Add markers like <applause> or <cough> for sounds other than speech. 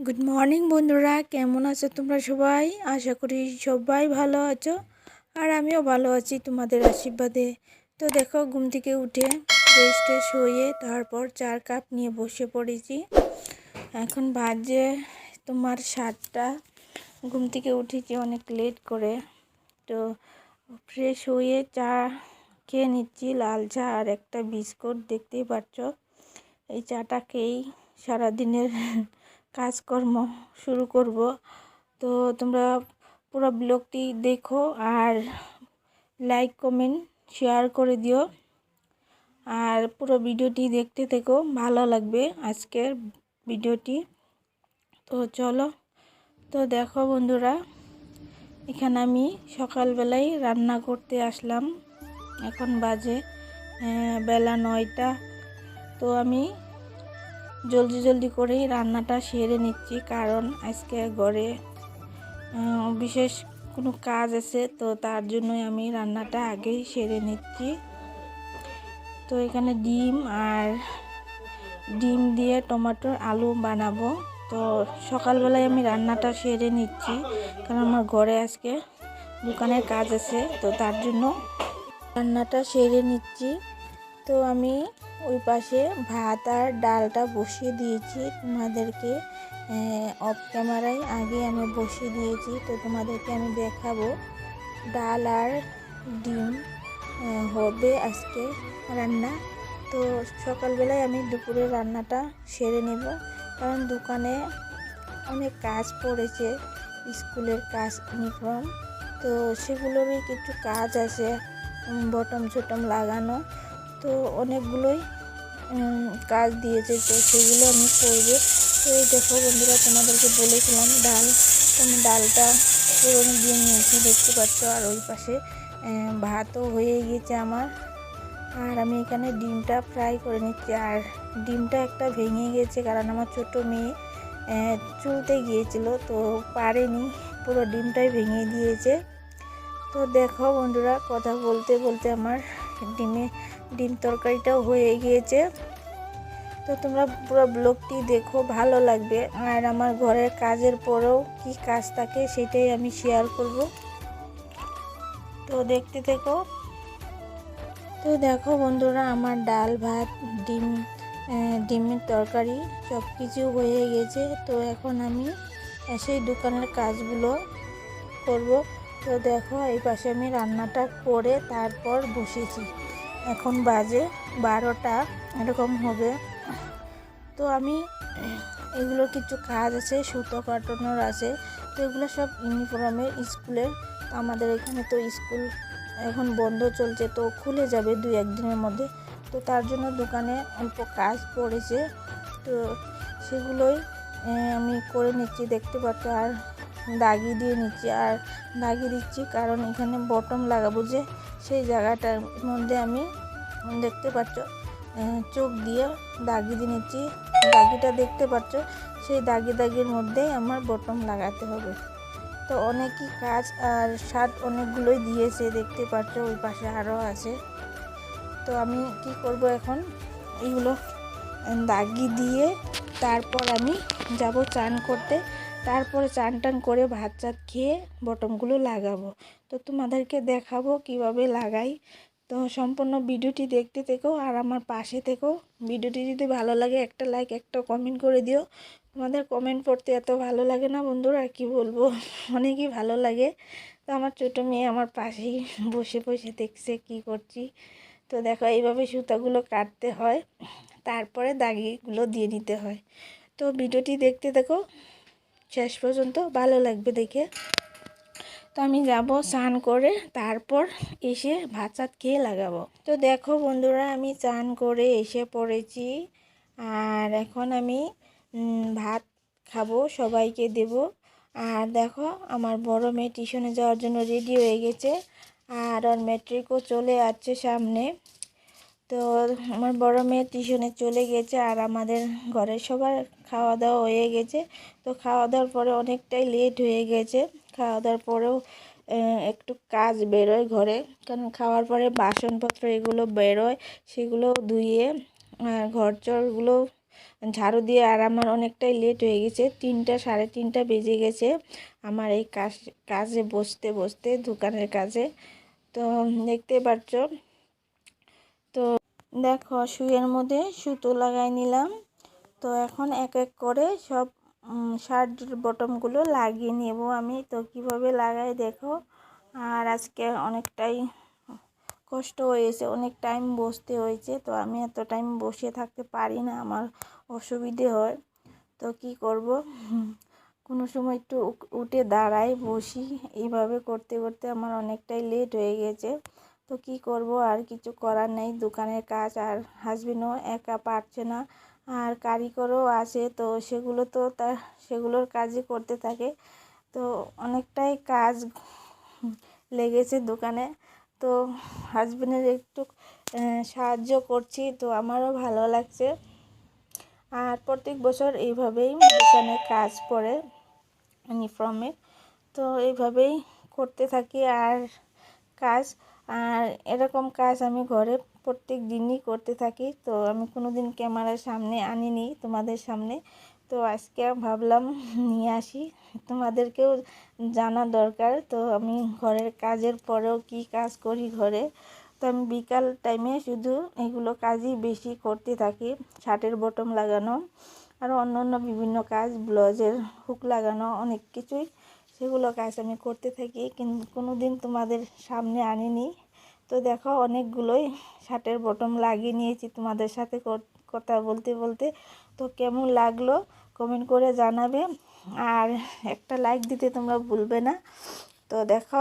Good morning বন্ধুরা। কেমন আছো তোমরা সবাই? আশা করি সবাই ভালো আছো, আর আমিও ভালো আছি তোমাদের আশীর্বাদে। তো দেখো, ঘুম থেকে উঠে ফ্রেশ ট্রেশ হয়ে তারপর চার কাপ নিয়ে বসে পড়েছি। এখন বাজে তোমার সাতটা। ঘুম থেকে উঠেছি অনেক লেট করে। তো ফ্রেশ হয়ে চা খেয়ে নিচ্ছি, লাল চা আর একটা বিস্কুট, দেখতেই পাচ্ছ। এই চাটা খেয়েই সারাদিনের কাজকর্ম শুরু করব। তো তোমরা পুরো ব্লগটি দেখো আর লাইক কমেন্ট শেয়ার করে দিও। আর পুরো ভিডিওটি দেখতে থেকো, ভালো লাগবে আজকের ভিডিওটি। তো চলো, তো দেখো বন্ধুরা, এখানে আমি সকালবেলায় রান্না করতে আসলাম। এখন বাজে বেলা নয়টা। তো আমি জলদি জলদি করেই রান্নাটা সেরে নিচ্ছি, কারণ আজকে ঘরে বিশেষ কোনো কাজ আছে, তো তার জন্যই আমি রান্নাটা আগেই সেরে নিচ্ছি। তো এখানে ডিম আর ডিম দিয়ে টমেটোর আলু বানাবো। তো সকালবেলায় আমি রান্নাটা সেরে নিচ্ছি, কারণ আমার ঘরে আজকে দোকানের কাজ আছে, তো তার জন্য রান্নাটা সেরে নিচ্ছি। তো আমি ওই পাশে ভাত আর ডালটা বসিয়ে দিয়েছি তোমাদেরকে। অফ ক্যামেরায় আগে আমি বসিয়ে দিয়েছি, তো তোমাদেরকে আমি দেখাবো ডাল আর ডিম হবে আজকে রান্না। তো সকালবেলায় আমি দুপুরে রান্নাটা সেরে নেব, কারণ দোকানে অনেক কাজ পড়েছে, স্কুলের কাজ ইউনিফর্ম, তো সেগুলোরই কিছু কাজ আছে বটম চটম লাগানো। তো অনেকগুলোই কাজ দিয়েছে, তো সেগুলো আমি করব। তো এই দেখো বন্ধুরা, তোমাদেরকে বলেছিলাম ডাল, আমি ডালটা পুরো দিয়ে নিয়েছি, দেখতে পাচ্ছ, আর ওই পাশে ভাতও হয়ে গিয়েছে আমার। আর আমি এখানে ডিমটা ফ্রাই করে নিচ্ছি, আর ডিমটা একটা ভেঙে গিয়েছে কারণ আমার ছোট মেয়ে চুলতে গিয়েছিল, তো পারেনি, পুরো ডিমটাই ভেঙে দিয়েছে। তো দেখো বন্ধুরা, কথা বলতে বলতে আমার ডিমে ডিম তরকারিটাও হয়ে গিয়েছে। তো তোমরা পুরো ব্লগটি দেখো, ভালো লাগবে। আর আমার ঘরের কাজের পরেও কি কাজ থাকে সেটাই আমি শেয়ার করব। তো দেখতে থেকো। তো দেখো বন্ধুরা, আমার ডাল, ভাত, ডিম ডিমের তরকারি সব কিছু হয়ে গেছে। তো এখন আমি সেই দোকানের কাজগুলো করব। তো দেখো, এই পাশে আমি রান্নাটা করে তারপর বসেছি। এখন বাজে বারোটা, এরকম হবে। তো আমি এগুলো কিছু কাজ আছে, সুতো কাটানোর আছে। তো এগুলো সব ইউনিফর্মের স্কুলের, আমাদের এখানে তো স্কুল এখন বন্ধ চলছে, তো খুলে যাবে দুই একদিনের মধ্যে। তো তার জন্য দোকানে অল্প কাজ পড়েছে। তো সেগুলোই আমি করে নিচ্ছি, দেখতে পাচ্ছ আর দাগি দিয়ে নিচ্ছি আর দাগি দিচ্ছি কারণ এখানে বটম লাগাবো যে সেই জায়গাটার মধ্যে আমি দেখতে পাচ্ছ চোখ দিয়ে দাগি দিয়ে নিচ্ছি। দাগিটা দেখতে পাচ্ছ, সেই দাগি দাগির মধ্যেই আমার বটম লাগাতে হবে। তো অনেকই কাজ আর শার্ট অনেকগুলোই দিয়েছে, দেখতে পাচ্ছ ওই পাশে আরও আছে। তো আমি কি করব এখন? এইগুলো দাগি দিয়ে তারপর আমি যাব চান করতে। তারপরে চান টান করে ভাত চাত খেয়ে বটমগুলো লাগাবো। তো তোমাদেরকে দেখাবো কীভাবে লাগাই। তো সম্পূর্ণ ভিডিওটি দেখতে থেকো আর আমার পাশে থেকো। ভিডিওটি যদি ভালো লাগে একটা লাইক, একটা কমেন্ট করে দিও। তোমাদের কমেন্ট পড়তে এত ভালো লাগে না বন্ধুরা কি বলব? <laughs> অনেকই ভালো লাগে। তো আমার ছোটো মেয়ে আমার পাশেই বসে বসে দেখছে কি করছি। তো দেখো এইভাবে সুতাগুলো কাটতে হয়। তারপরে দাগিগুলো দিয়ে নিতে হয়। তো ভিডিওটি দেখতে দেখো শেষ পর্যন্ত ভালো লাগবে দেখে। তো আমি যাব স্নান করে, তারপর এসে ভাত চাত খেয়ে লাগাবো। তো দেখো বন্ধুরা, আমি চান করে এসে পড়েছি। আর এখন আমি ভাত খাব, সবাইকে দেব। আর দেখো, আমার বড় মেয়ে টিউশনে যাওয়ার জন্য রেডি হয়ে গেছে। আর ওর ম্যাট্রিকও চলে আসছে সামনে। তো আমার বড় মেয়ে টিউশনে চলে গেছে আর আমাদের ঘরের সবার খাওয়া দাওয়া হয়ে গেছে। তো খাওয়া দাওয়ার পরে অনেকটাই লেট হয়ে গেছে। খাওয়া দাওয়ার পরেও একটু কাজ বেরোয় ঘরে। কারণ খাওয়ার পরে বাসনপত্র এগুলো বেরোয়, সেগুলো ধুয়ে ঘর চরগুলো ঝাড়ু দিয়ে আর আমার অনেকটাই লেট হয়ে গেছে। তিনটা, সাড়ে তিনটা বেজে গেছে আমার এই কাজ, কাজে বসতে বসতে, দোকানের কাজে। তো দেখতে পাচ্ছ তো দেখো শুয়ের মধ্যে সুতো লাগাই নিলাম। তো এখন এক এক করে সব শার্ট বটমগুলো লাগিয়ে নেব আমি। তো কীভাবে লাগাই দেখো। আর আজকে অনেকটাই কষ্ট হয়েছে, অনেক টাইম বসতে হয়েছে। তো আমি এত টাইম বসে থাকতে পারি না, আমার অসুবিধে হয়। তো কি করব? কোনো সময় একটু উঠে দাঁড়াই, বসি। এইভাবে করতে করতে আমার অনেকটাই লেট হয়ে গেছে। তো কি করব? আর কিছু করার নেই। দোকানের কাজ আর হাজবেন্ডও একা পারছে না। আর কারিগরও আছে, তো সেগুলো তো তার সেগুলোর কাজই করতে থাকে। তো অনেকটাই কাজ লেগেছে দোকানে। তো হাজবেন্ডের একটু সাহায্য করছি, তো আমারও ভালো লাগছে। আর প্রত্যেক বছর এইভাবেই দোকানে কাজ পড়ে ইউনিফর্মের তো এইভাবেই করতে থাকি। আর কাজ আর এরকম কাজ আমি ঘরে প্রত্যেক দিনই করতে থাকি। তো আমি কোনো দিন ক্যামেরার সামনে আনিনি তোমাদের সামনে। তো আজকে ভাবলাম নিয়ে আসি। তোমাদেরকেও জানা দরকার। তো আমি ঘরের কাজের পরেও কি কাজ করি ঘরে? তো আমি বিকাল টাইমে শুধু এগুলো কাজই বেশি করতে থাকি। শার্টের বটম লাগানো আর অন্য অন্য বিভিন্ন কাজ, ব্লাউজের হুক লাগানো, অনেক কিছুই। সেগুলো কাজ আমি করতে থাকি। কিন্তু কোনো দিন তোমাদের সামনে আনিনি। তো দেখো অনেকগুলোই শার্টের বটম লাগিয়ে নিয়েছি তোমাদের সাথে কথা বলতে বলতে। তো কেমন লাগল কমেন্ট করে জানাবে। আর একটা লাইক দিতে তোমরা ভুলবে না। তো দেখো